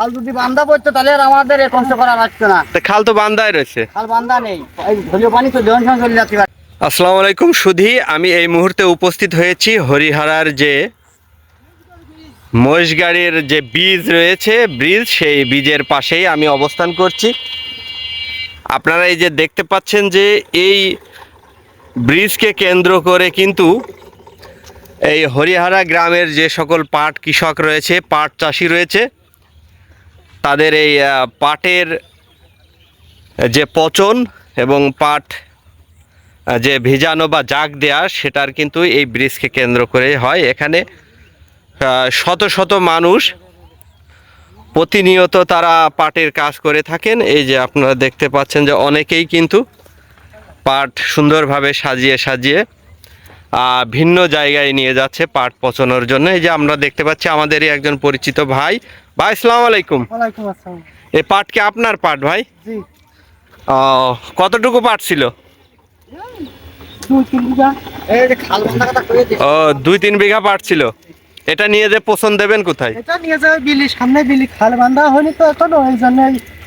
খাল যদি বান্ধা পড়তো তাহলে আর আমাদের এ কষ্ট করা লাগতো না। খাল তো বান্দায় রয়েছে। খাল বান্ধা নেই। এই ধলীয় পানি তো জোন চলে যাচ্ছে। আসসালামু আলাইকুম সুধি। আমি এই মুহূর্তে উপস্থিত হয়েছি হরিহারার যে মহিষগাড়ির যে বীজ রয়েছে ব্রিজ সেই বীজের পাশেই আমি অবস্থান করছি। আপনারা এই যে দেখতে পাচ্ছেন যে এই ব্রিজকে কেন্দ্র করে কিন্তু এই হরিহারা গ্রামের যে সকল পাট কৃষক রয়েছে পাট চাষি রয়েছে তাদের এই পাটের যে পচন এবং পাট যে ভিজানো বা জাগ দেয়া, সেটার কিন্তু এই ব্রিজকে কেন্দ্র করে হয়। এখানে শত শত মানুষ প্রতিনিয়ত তারা পাটের কাজ করে থাকেন। এই যে আপনারা দেখতে পাচ্ছেন যে অনেকেই কিন্তু পাট সুন্দরভাবে সাজিয়ে সাজিয়ে ভিন্ন জায়গায় নিয়ে যাচ্ছে পাট পচানোর জন্য। এই যে আমরা দেখতে পাচ্ছি, আমাদেরই একজন পরিচিত ভাই ভাই আসসালামু আলাইকুম। ওয়ালাইকুম আসসালাম। এই পাট কি আপনার পাট ভাই? জি। আহ, কতটুকু পাট ছিল? দুই তিন বিঘা। এই যে খাল বান্ধা কথা কয়ে দিস ও দুই তিন বিঘা পাট ছিল। এটা নিয়ে যে পছন্দ দেবেন কোথায়? এটা নিয়ে যাবে বিলি সামনে বিলি খাল বান্ধা হয়নি তো এখনও ওই জন্য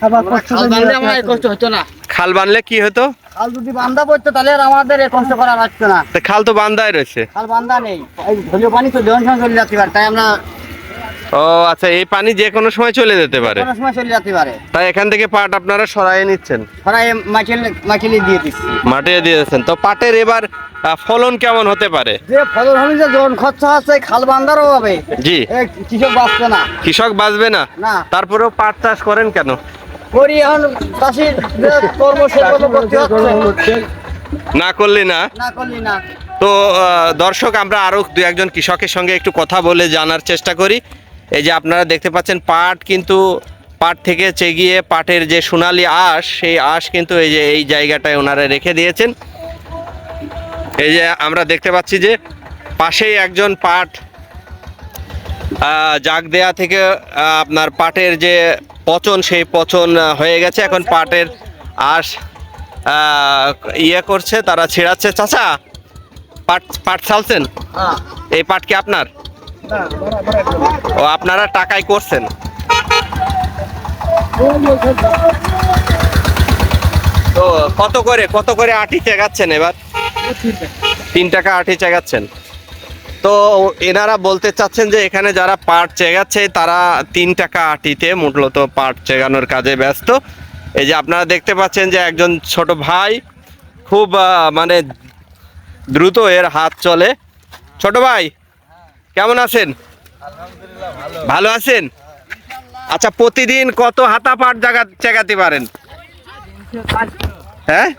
আবার কষ্ট খাল বানলে আমার কষ্ট হতো না। খাল বানলে কি হতো? খাল যদি বান্ধা পড়তো তাহলে আর আমাদের এ কষ্ট করা লাগতো না। তা খাল তো বান্দায় রয়েছে। খাল বান্ধা নেই। পানি তো জোন চলে যাচ্ছে তাই আমরা ও আচ্ছা এই পানি যে কোনো সময় চলে যেতে পারে। কোনো সময় চলে যেতে পারে। তাই এখান থেকে পাট আপনারা সরাই নিচ্ছেন? মাইকেলি দিয়ে দিচ্ছি। মাটিয়ে দিয়েছেন তো পাটের এবার ফলন কেমন হতে পারে? যে ফলন হবে যে জন খরচা আছে খাল বান্ধারও হবে। জি। কৃষক বাঁচবে না। কৃষক বাঁচবে না? না। তারপরেও পাট চাষ করেন কেন? করি এখন চাষির করতে হচ্ছে। না করলে না? না করলি না। তো আহ, দর্শক আমরা আরও দু একজন কৃষকের সঙ্গে একটু কথা বলে জানার চেষ্টা করি। এই যে আপনারা দেখতে পাচ্ছেন পাট কিন্তু পাট থেকে চেগিয়ে পাটের যে সোনালি আঁশ সেই আঁশ কিন্তু এই যে এই জায়গাটায় ওনারা রেখে দিয়েছেন। এই যে আমরা দেখতে পাচ্ছি যে পাশেই একজন পাট জাগ দেয়া থেকে আপনার পাটের যে পচন সেই পচন হয়ে গেছে। এখন পাটের আঁশ ইয়ে করছে তারা ছেড়াচ্ছে। চাচা পাট পাট ছালছেন? হ্যাঁ। এই পাট কি আপনার? ও, আপনারা টাকায় করছেন। তো কত করে কত করে আটি চেগাচ্ছেন এবার? তিন টাকা আটি চেগাচ্ছেন। তো এনারা বলতে চাচ্ছেন যে, এখানে যারা পাট চেগাচ্ছে, তারা তিন টাকা আটিতে মূলত পাট চেগানোর কাজে ব্যস্ত। এই যে আপনারা দেখতে পাচ্ছেন যে, একজন ছোট ভাই খুব মানে দ্রুত এর হাত চলে। ছোট ভাই কেমন আছেন? ভালো। আছেন? আচ্ছা প্রতিদিন কত হাতা পাট জায়গা চেগাতে পারেন? হ্যাঁ?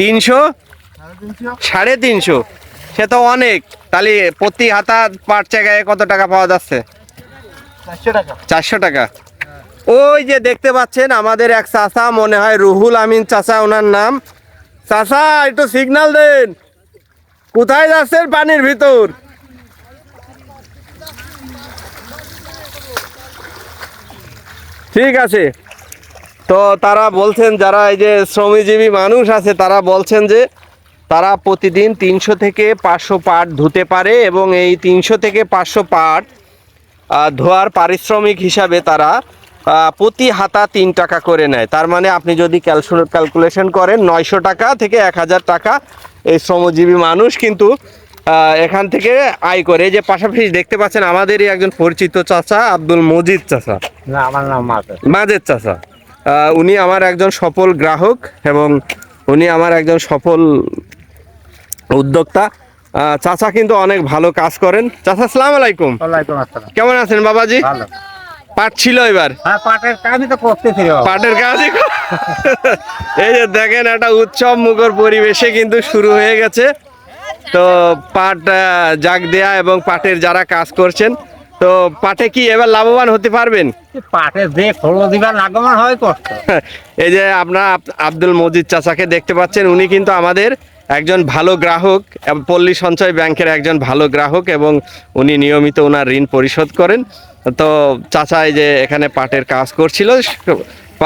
তিনশো সাড়ে তিনশো। সে তো অনেক। তাহলে প্রতি হাতা পাট জায়গায় কত টাকা পাওয়া যাচ্ছে? চারশো টাকা। ওই যে দেখতে পাচ্ছেন আমাদের এক চাচা মনে হয় রুহুল আমিন চাচা ওনার নাম। চাচা একটু সিগন্যাল দেন। কোথায় যাচ্ছেন পানির ভিতর? ঠিক আছে। তো তারা বলছেন, যারা এই যে শ্রমজীবী মানুষ আছে, তারা বলছেন যে তারা প্রতিদিন তিনশো থেকে পাঁচশো পাট ধুতে পারে এবং এই তিনশো থেকে পাঁচশো পাট ধোয়ার পারিশ্রমিক হিসাবে তারা প্রতি হাতা তিন টাকা করে নেয়। তার মানে আপনি যদি ক্যালকুলেশন করেন, নয়শো টাকা থেকে এক হাজার টাকা এই শ্রমজীবী মানুষ কিন্তু এখান থেকে আয় করে এই যে পাশাপাশি দেখতে পাচ্ছেন আমাদেরই একজন পরিচিত চাচা আব্দুল মজিদ চাচা। না আমার নাম মাজেদ চাচা। উনি আমার একজন সফল গ্রাহক এবং উনি আমার একজন সফল উদ্যোক্তা। চাচা কিন্তু অনেক ভালো কাজ করেন। চাচা সালাম আলাইকুম। কেমন আছেন বাবাজি? পাট ছিল এবার? হ্যাঁ পাটের কাজই তো করতেছি পাটের কাজই এই যে দেখেন একটা উৎসব মুখর পরিবেশে কিন্তু শুরু হয়ে গেছে। তো পাট জাগ দেয়া এবং পাটের যারা কাজ করছেন তো পাটে কি এবার লাভবান হতে পারবেন? যে হয় কষ্ট। এই যে আপনারা আব- আব্দুল মজিদ চাচাকে দেখতে পাচ্ছেন উনি কিন্তু আমাদের একজন ভালো গ্রাহক পল্লী সঞ্চয় ব্যাংকের একজন ভালো গ্রাহক এবং উনি নিয়মিত ওনার ঋণ পরিশোধ করেন। তো চাচা যে এখানে পাটের কাজ করছিল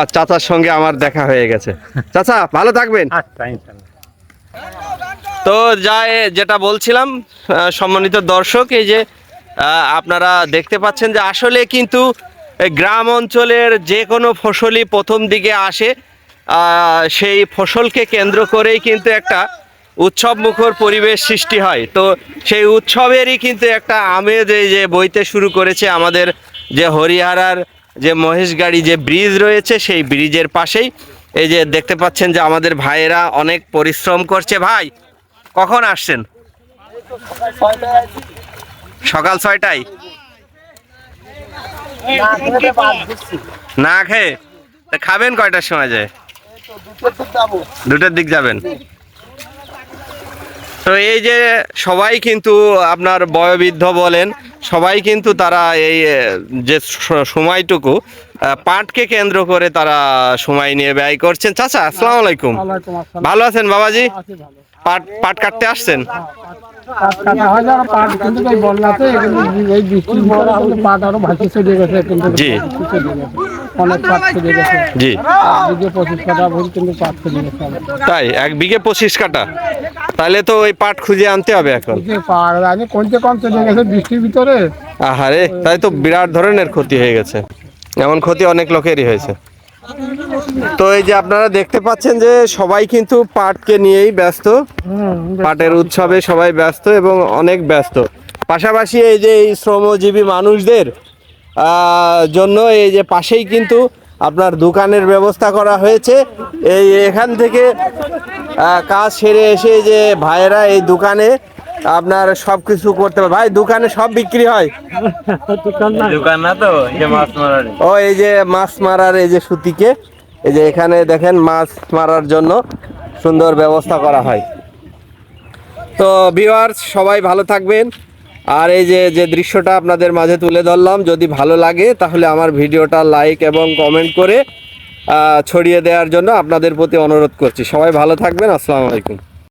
চাচার সঙ্গে আমার দেখা হয়ে গেছে। চাচা ভালো থাকবেন। আচ্ছা তো যা যেটা বলছিলাম সম্মানিত দর্শক, এই যে আপনারা দেখতে পাচ্ছেন যে আসলে কিন্তু গ্রাম অঞ্চলের যে কোনো ফসলই প্রথম দিকে আসে। সেই ফসলকে কেন্দ্র করেই কিন্তু একটা উৎসব মুখর পরিবেশ সৃষ্টি হয়। তো সেই উৎসবেরই কিন্তু একটা আমেজ এই যে বইতে শুরু করেছে আমাদের যে হরিহারার যে মহেশগাড়ি যে ব্রিজ রয়েছে, সেই ব্রিজের পাশেই। এই যে দেখতে পাচ্ছেন যে আমাদের ভাইয়েরা অনেক পরিশ্রম করছে। ভাই কখন আসছেন? সকাল ছয়টায়? না খেয়ে? খাবেন কয়টার সময় যায় দুটোর দিক যাবেন। তো এই যে সবাই কিন্তু আপনার বয়োবৃদ্ধ বলেন সবাই কিন্তু তারা এই যে সময়টুকু পাটকে কেন্দ্র করে তারা সময় নিয়ে ব্যয় করছেন। চাচা আসসালামু আলাইকুম। ভালো আছেন বাবাজি? পাট পাট কাটতে আসছেন? হয় জি। জি। তাই এক বিঘে পঁচিশ কাটা তাহলে তো ওই পাট খুঁজে আনতে হবে এখন। এই যে পাট আছে কমতে কম চলে গেছে বৃষ্টির ভিতরে? আহারে তাই তো বিরাট ধরনের ক্ষতি হয়ে গেছে। এমন ক্ষতি অনেক লোকেরই হয়েছে। তো এই যে আপনারা দেখতে পাচ্ছেন যে সবাই কিন্তু পাটকে নিয়েই ব্যস্ত। পাটের উৎসবে সবাই ব্যস্ত এবং অনেক ব্যস্ত। পাশাপাশি এই যে এই শ্রমজীবী মানুষদের আহ, জন্য এই যে পাশেই কিন্তু আপনার দোকানের ব্যবস্থা করা হয়েছে। এই এখান থেকে কাজ সেরে এসে এই যে ভাইয়েরা এই দোকানে আপনার সব কিছু করতে পারে। ভাই দোকানে সব বিক্রি হয়? দোকান না তো মাছ মারার। ও এই যে মাছ মারার এই যে সুতিকে এই যে এখানে দেখেন মাছ মারার জন্য সুন্দর ব্যবস্থা করা হয়। তো ভিউয়ার্স সবাই ভালো থাকবেন। আর এই যে যে দৃশ্যটা আপনাদের মাঝে তুলে ধরলাম, যদি ভালো লাগে, তাহলে আমার ভিডিওটা লাইক এবং কমেন্ট করে ছড়িয়ে দেওয়ার জন্য আপনাদের প্রতি অনুরোধ করছি। সবাই ভালো থাকবেন, আসসালামু আলাইকুম।